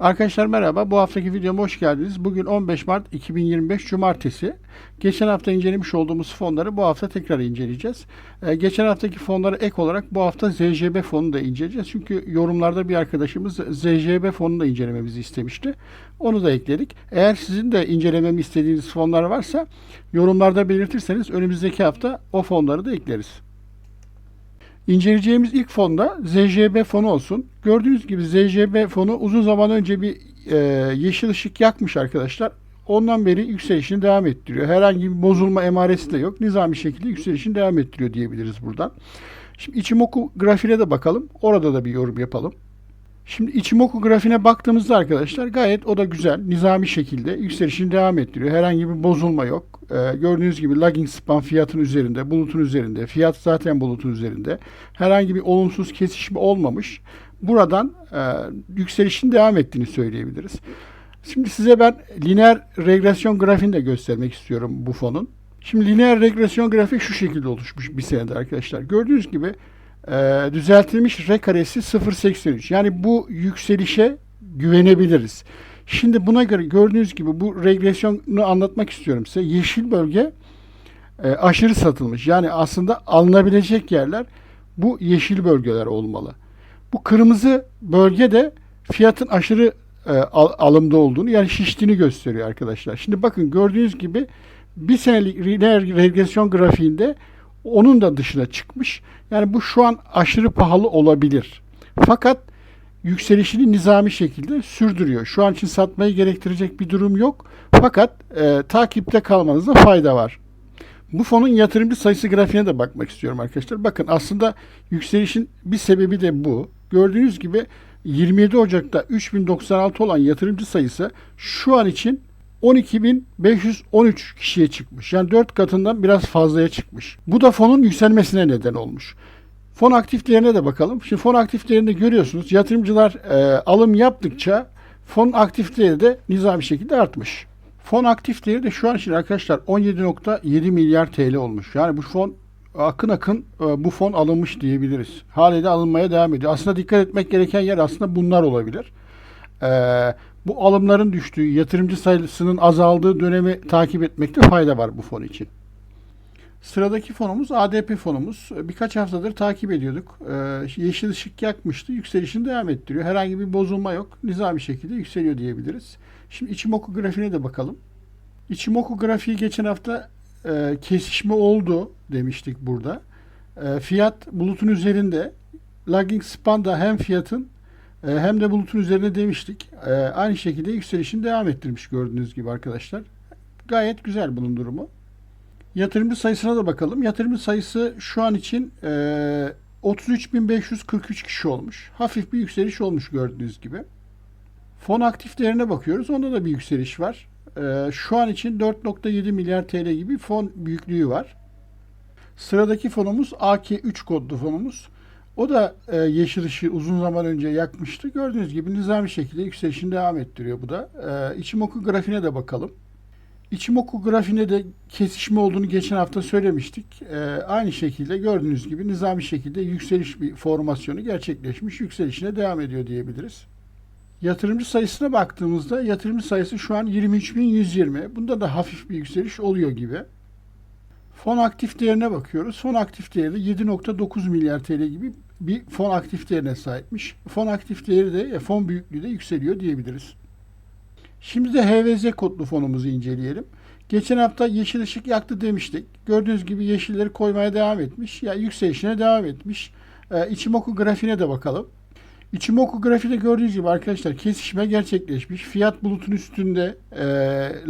Arkadaşlar merhaba. Bu haftaki videoma hoş geldiniz. Bugün 15 Mart 2025 Cumartesi. Geçen hafta incelemiş olduğumuz fonları bu hafta tekrar inceleyeceğiz. Ee, geçen haftaki fonlara ek olarak bu hafta ZJB fonunu da inceleyeceğiz. Çünkü yorumlarda bir arkadaşımız ZJB fonunu da incelememizi istemişti. Onu da ekledik. Eğer sizin de incelememi istediğiniz fonlar varsa yorumlarda belirtirseniz önümüzdeki hafta o fonları da ekleriz. İnceleyeceğimiz ilk fonda ZJB fonu olsun. Gördüğünüz gibi ZJB fonu uzun zaman önce bir e, yeşil ışık yakmış arkadaşlar. Ondan beri yükselişini devam ettiriyor. Herhangi bir bozulma emaresi de yok. Nizami şekilde yükselişini devam ettiriyor diyebiliriz buradan. Şimdi Ichimoku grafiğine de bakalım. Orada da bir yorum yapalım. Şimdi Ichimoku grafiğine baktığımızda arkadaşlar gayet o da güzel. Nizami şekilde yükselişini devam ettiriyor. Herhangi bir bozulma yok. Ee, gördüğünüz gibi lagging span fiyatın üzerinde, bulutun üzerinde. Fiyat zaten bulutun üzerinde. Herhangi bir olumsuz kesişme olmamış. Buradan e, yükselişin devam ettiğini söyleyebiliriz. Şimdi size ben lineer regresyon grafiğini de göstermek istiyorum bu fonun. Şimdi lineer regresyon grafiği şu şekilde oluşmuş bir senede arkadaşlar. Gördüğünüz gibi e, düzeltilmiş R karesi 0.83. Yani bu yükselişe güvenebiliriz. Şimdi buna göre gördüğünüz gibi bu regresyonu anlatmak istiyorum size. Yeşil bölge e, aşırı satılmış. Yani aslında alınabilecek yerler bu yeşil bölgeler olmalı. Bu kırmızı bölge de fiyatın aşırı e, al- alımda olduğunu yani şiştiğini gösteriyor arkadaşlar. Şimdi bakın gördüğünüz gibi bir senelik lineer regresyon grafiğinde onun da dışına çıkmış. Yani bu şu an aşırı pahalı olabilir. Fakat yükselişini nizami şekilde sürdürüyor. Şu an için satmayı gerektirecek bir durum yok. Fakat e, takipte kalmanızda fayda var. Bu fonun yatırımcı sayısı grafiğine de bakmak istiyorum arkadaşlar. Bakın aslında yükselişin bir sebebi de bu. Gördüğünüz gibi 27 Ocak'ta 3096 olan yatırımcı sayısı şu an için 12.513 kişiye çıkmış. Yani 4 katından biraz fazlaya çıkmış. Bu da fonun yükselmesine neden olmuş. Fon aktiflerine de bakalım. Şimdi fon aktiflerinde görüyorsunuz yatırımcılar e, alım yaptıkça fon aktifleri de nizami şekilde artmış. Fon aktifleri de şu an için arkadaşlar 17.7 milyar TL olmuş. Yani bu fon akın akın e, bu fon alınmış diyebiliriz. Haliyle alınmaya devam ediyor. Aslında dikkat etmek gereken yer aslında bunlar olabilir. E, bu alımların düştüğü, yatırımcı sayısının azaldığı dönemi takip etmekte fayda var bu fon için. Sıradaki fonumuz ADP fonumuz. Birkaç haftadır takip ediyorduk. Ee, yeşil ışık yakmıştı. Yükselişini devam ettiriyor. Herhangi bir bozulma yok. Nizami şekilde yükseliyor diyebiliriz. Şimdi Ichimoku grafiğine de bakalım. Ichimoku grafiği geçen hafta e, kesişme oldu demiştik burada. E, fiyat bulutun üzerinde. Lagging span da hem fiyatın hem de bulutun üzerinde demiştik. E, aynı şekilde yükselişini devam ettirmiş gördüğünüz gibi arkadaşlar. Gayet güzel bunun durumu. Yatırımcı sayısına da bakalım. Yatırımcı sayısı şu an için e, 33.543 kişi olmuş. Hafif bir yükseliş olmuş gördüğünüz gibi. Fon aktiflerine bakıyoruz. Onda da bir yükseliş var. E, şu an için 4.7 milyar TL gibi fon büyüklüğü var. Sıradaki fonumuz AK3 kodlu fonumuz. O da e, yeşil ışığı uzun zaman önce yakmıştı. Gördüğünüz gibi nizami şekilde yükselişini devam ettiriyor bu da. E, Ichimoku grafiğine de bakalım. Ichimoku grafiğinde de kesişme olduğunu geçen hafta söylemiştik. Ee, aynı şekilde gördüğünüz gibi nizami şekilde yükseliş bir formasyonu gerçekleşmiş. Yükselişine devam ediyor diyebiliriz. Yatırımcı sayısına baktığımızda yatırımcı sayısı şu an 23.120. Bunda da hafif bir yükseliş oluyor gibi. Fon aktif değerine bakıyoruz. Fon aktif değeri de 7.9 milyar TL gibi bir fon aktif değerine sahipmiş. Fon aktif değeri de fon büyüklüğü de yükseliyor diyebiliriz. Şimdi de HVZ kodlu fonumuzu inceleyelim. Geçen hafta yeşil ışık yaktı demiştik. Gördüğünüz gibi yeşilleri koymaya devam etmiş. Ya yani yükselişine devam etmiş. Ee, Ichimoku grafiğine de bakalım. Ichimoku grafiğinde gördüğünüz gibi arkadaşlar kesişme gerçekleşmiş. Fiyat bulutun üstünde. E,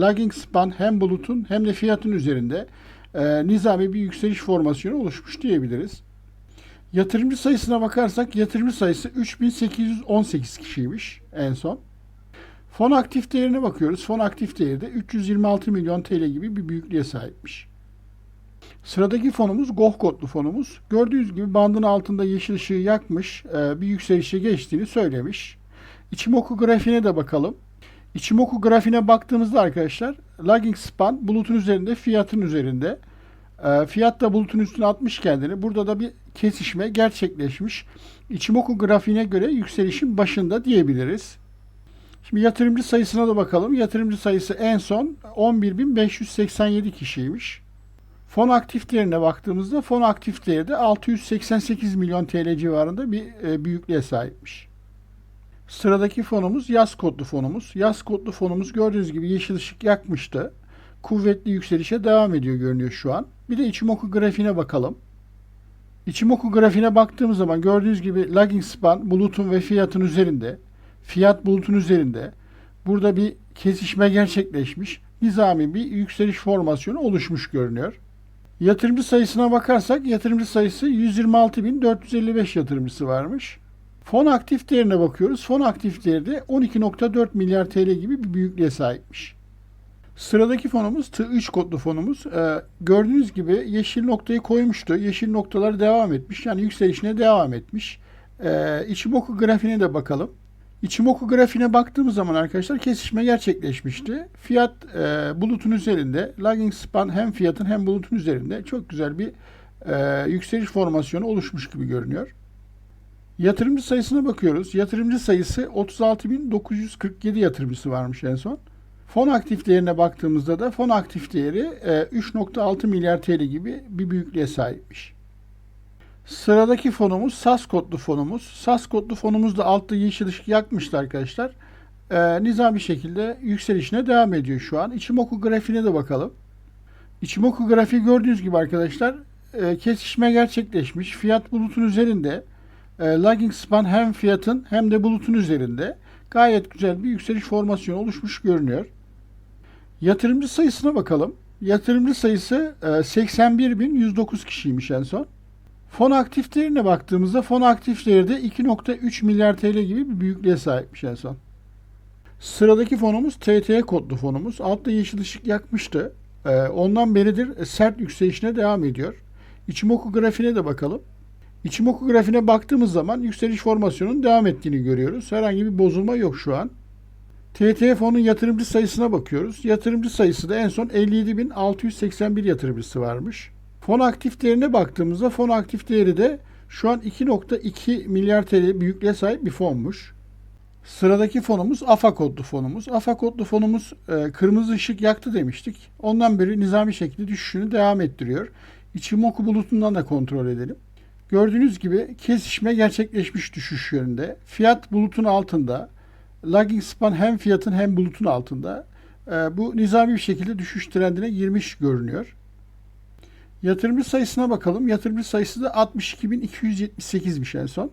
lagging span hem bulutun hem de fiyatın üzerinde. E, nizami bir yükseliş formasyonu oluşmuş diyebiliriz. Yatırımcı sayısına bakarsak yatırımcı sayısı 3818 kişiymiş en son. Fon aktif değerine bakıyoruz. Fon aktif değeri de 326 milyon TL gibi bir büyüklüğe sahipmiş. Sıradaki fonumuz GOH kodlu fonumuz. Gördüğünüz gibi bandın altında yeşil ışığı yakmış, bir yükselişe geçtiğini söylemiş. Ichimoku grafiğine de bakalım. Ichimoku grafiğine baktığımızda arkadaşlar lagging span bulutun üzerinde, fiyatın üzerinde. Fiyat da bulutun üstüne atmış kendini. Burada da bir kesişme gerçekleşmiş. Ichimoku grafiğine göre yükselişin başında diyebiliriz. Şimdi yatırımcı sayısına da bakalım. Yatırımcı sayısı en son 11.587 kişiymiş. Fon aktif değerine baktığımızda fon aktif değeri de 688 milyon TL civarında bir e, büyüklüğe sahipmiş. Sıradaki fonumuz yaz kodlu fonumuz. Yaz kodlu fonumuz gördüğünüz gibi yeşil ışık yakmıştı. Kuvvetli yükselişe devam ediyor görünüyor şu an. Bir de Ichimoku grafiğine bakalım. Ichimoku grafiğine baktığımız zaman gördüğünüz gibi lagging span bulutun ve fiyatın üzerinde. Fiyat bulutun üzerinde. Burada bir kesişme gerçekleşmiş. Nizami bir yükseliş formasyonu oluşmuş görünüyor. Yatırımcı sayısına bakarsak yatırımcı sayısı 126.455 yatırımcısı varmış. Fon aktif değerine bakıyoruz. Fon aktif değeri de 12.4 milyar TL gibi bir büyüklüğe sahipmiş. Sıradaki fonumuz T3 kodlu fonumuz. Ee, gördüğünüz gibi yeşil noktayı koymuştu. Yeşil noktalar devam etmiş. Yani yükselişine devam etmiş. Ee, Ichimoku grafiğine de bakalım. Ichimoku grafiğine baktığımız zaman arkadaşlar kesişme gerçekleşmişti. Fiyat e, bulutun üzerinde. Lagging span hem fiyatın hem bulutun üzerinde. Çok güzel bir e, yükseliş formasyonu oluşmuş gibi görünüyor. Yatırımcı sayısına bakıyoruz. Yatırımcı sayısı 36.947 yatırımcısı varmış en son. Fon aktif değerine baktığımızda da fon aktif değeri e, 3.6 milyar TL gibi bir büyüklüğe sahipmiş. Sıradaki fonumuz SAS kodlu fonumuz. SAS kodlu fonumuz da altta yeşil ışık yakmıştı arkadaşlar. E, nizami şekilde yükselişine devam ediyor şu an. Ichimoku grafiğine de bakalım. Ichimoku grafiği gördüğünüz gibi arkadaşlar e, kesişme gerçekleşmiş. Fiyat bulutun üzerinde. E, lagging span hem fiyatın hem de bulutun üzerinde. Gayet güzel bir yükseliş formasyonu oluşmuş görünüyor. Yatırımcı sayısına bakalım. Yatırımcı sayısı e, 81.109 kişiymiş en son. Fon aktif değerine baktığımızda fon aktif değeri de 2.3 milyar TL gibi bir büyüklüğe sahipmiş en son. Sıradaki fonumuz TT kodlu fonumuz. Altta yeşil ışık yakmıştı. E, ondan beridir sert yükselişine devam ediyor. Ichimoku grafiğine de bakalım. Ichimoku grafiğine baktığımız zaman yükseliş formasyonunun devam ettiğini görüyoruz. Herhangi bir bozulma yok şu an. TT fonun yatırımcı sayısına bakıyoruz. Yatırımcı sayısı da en son 57.681 yatırımcısı varmış. Fon aktif değerine baktığımızda fon aktif değeri de şu an 2.2 milyar TL büyüklüğe sahip bir fonmuş. Sıradaki fonumuz AFA kodlu fonumuz. AFA kodlu fonumuz e, kırmızı ışık yaktı demiştik. Ondan beri nizami şekilde düşüşünü devam ettiriyor. Ichimoku bulutundan da kontrol edelim. Gördüğünüz gibi kesişme gerçekleşmiş düşüş yönünde. Fiyat bulutun altında. Lagging span hem fiyatın hem bulutun altında. E, bu nizami bir şekilde düşüş trendine girmiş görünüyor. Yatırımcı sayısına bakalım. Yatırımcı sayısı da 62.278'miş en son.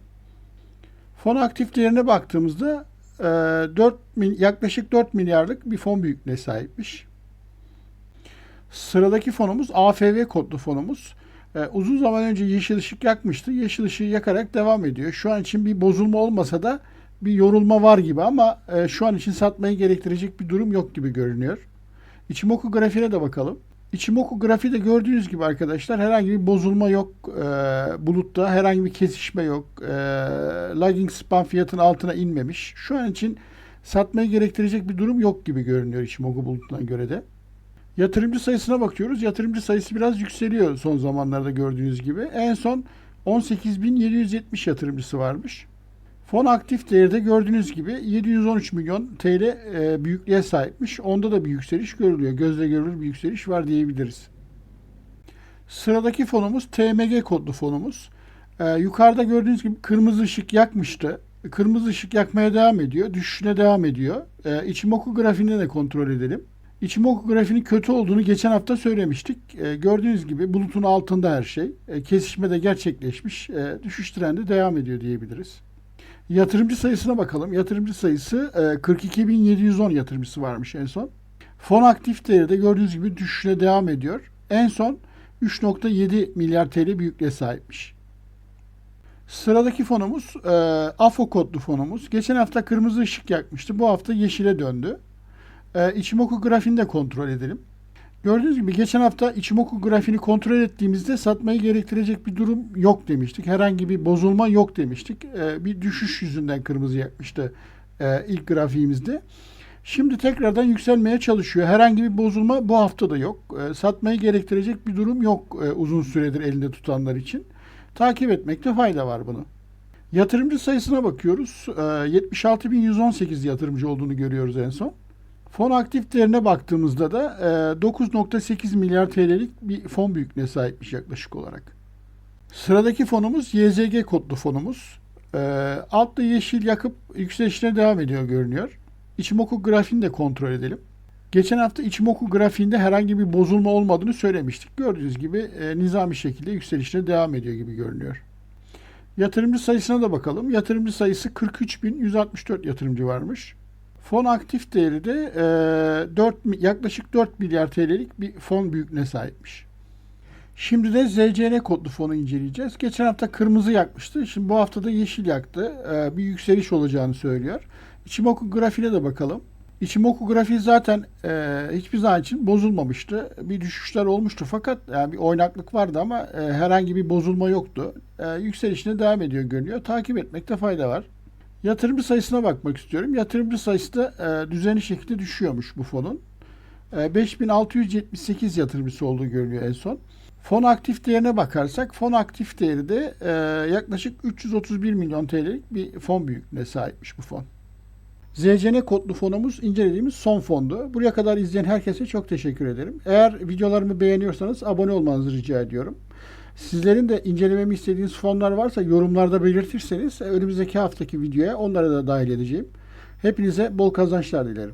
Fon aktif değerine baktığımızda e, 4 yaklaşık 4 milyarlık bir fon büyüklüğüne sahipmiş. Sıradaki fonumuz AFV kodlu fonumuz. Ee, uzun zaman önce yeşil ışık yakmıştı. Yeşil ışığı yakarak devam ediyor. Şu an için bir bozulma olmasa da bir yorulma var gibi ama e, şu an için satmayı gerektirecek bir durum yok gibi görünüyor. Ichimoku grafiğine de bakalım. Ichimoku grafiği de gördüğünüz gibi arkadaşlar herhangi bir bozulma yok e, bulutta. Herhangi bir kesişme yok. E, lagging span fiyatın altına inmemiş. Şu an için satmayı gerektirecek bir durum yok gibi görünüyor Ichimoku bulutuna göre de. Yatırımcı sayısına bakıyoruz. Yatırımcı sayısı biraz yükseliyor son zamanlarda gördüğünüz gibi. En son 18.770 yatırımcısı varmış. Fon aktif değerde gördüğünüz gibi 713 milyon TL e, büyüklüğe sahipmiş. Onda da bir yükseliş görülüyor. Gözle görülür bir yükseliş var diyebiliriz. Sıradaki fonumuz TMG kodlu fonumuz. E, yukarıda gördüğünüz gibi kırmızı ışık yakmıştı. Kırmızı ışık yakmaya devam ediyor. Düşüşüne devam ediyor. E, Ichimoku grafiğini de kontrol edelim. Ichimoku grafiğinin kötü olduğunu geçen hafta söylemiştik. E, gördüğünüz gibi bulutun altında her şey. E, kesişme de gerçekleşmiş. E, düşüş trendi devam ediyor diyebiliriz. Yatırımcı sayısına bakalım. Yatırımcı sayısı e, 42.710 yatırımcısı varmış en son. Fon aktif değeri de gördüğünüz gibi düşüşüne devam ediyor. En son 3.7 milyar TL büyüklüğe sahipmiş. Sıradaki fonumuz e, AFO kodlu fonumuz. Geçen hafta kırmızı ışık yakmıştı. Bu hafta yeşile döndü. E, Ichimoku grafiğini de kontrol edelim. Gördüğünüz gibi geçen hafta Ichimoku grafiğini kontrol ettiğimizde satmayı gerektirecek bir durum yok demiştik. Herhangi bir bozulma yok demiştik. E, bir düşüş yüzünden kırmızı yakmıştı e, ilk grafiğimizde. Şimdi tekrardan yükselmeye çalışıyor. Herhangi bir bozulma bu hafta da yok. E, satmayı gerektirecek bir durum yok e, uzun süredir elinde tutanlar için. Takip etmekte fayda var bunu. Yatırımcı sayısına bakıyoruz. Ee, 76.118 yatırımcı olduğunu görüyoruz en son. Fon aktif değerine baktığımızda da e, 9.8 milyar TL'lik bir fon büyüklüğüne sahipmiş yaklaşık olarak. Sıradaki fonumuz YZG kodlu fonumuz. E, altta yeşil yakıp yükselişine devam ediyor görünüyor. İçimoku grafiğini de kontrol edelim. Geçen hafta İçimoku grafiğinde herhangi bir bozulma olmadığını söylemiştik. Gördüğünüz gibi e, nizami şekilde yükselişine devam ediyor gibi görünüyor. Yatırımcı sayısına da bakalım. Yatırımcı sayısı 43.164 yatırımcı varmış. Fon aktif değeri de e, 4, mi- yaklaşık 4 milyar TL'lik bir fon büyüklüğüne sahipmiş. Şimdi de ZCN kodlu fonu inceleyeceğiz. Geçen hafta kırmızı yakmıştı. Şimdi bu hafta da yeşil yaktı. E, bir yükseliş olacağını söylüyor. İçimoku grafiğine de bakalım. İçimoku grafiği zaten e, hiçbir zaman için bozulmamıştı. Bir düşüşler olmuştu fakat yani bir oynaklık vardı ama e, herhangi bir bozulma yoktu. E, yükselişine devam ediyor görünüyor. Takip etmekte fayda var. Yatırımcı sayısına bakmak istiyorum. Yatırımcı sayısı da e, düzenli şekilde düşüyormuş bu fonun. E, 5678 yatırımcısı olduğu görünüyor en son. Fon aktif değerine bakarsak fon aktif değeri de e, yaklaşık 331 milyon TL'lik bir fon büyüklüğüne sahipmiş bu fon. ZCN kodlu fonumuz incelediğimiz son fondu. Buraya kadar izleyen herkese çok teşekkür ederim. Eğer videolarımı beğeniyorsanız abone olmanızı rica ediyorum. Sizlerin de incelememi istediğiniz fonlar varsa yorumlarda belirtirseniz önümüzdeki haftaki videoya onları da dahil edeceğim. Hepinize bol kazançlar dilerim.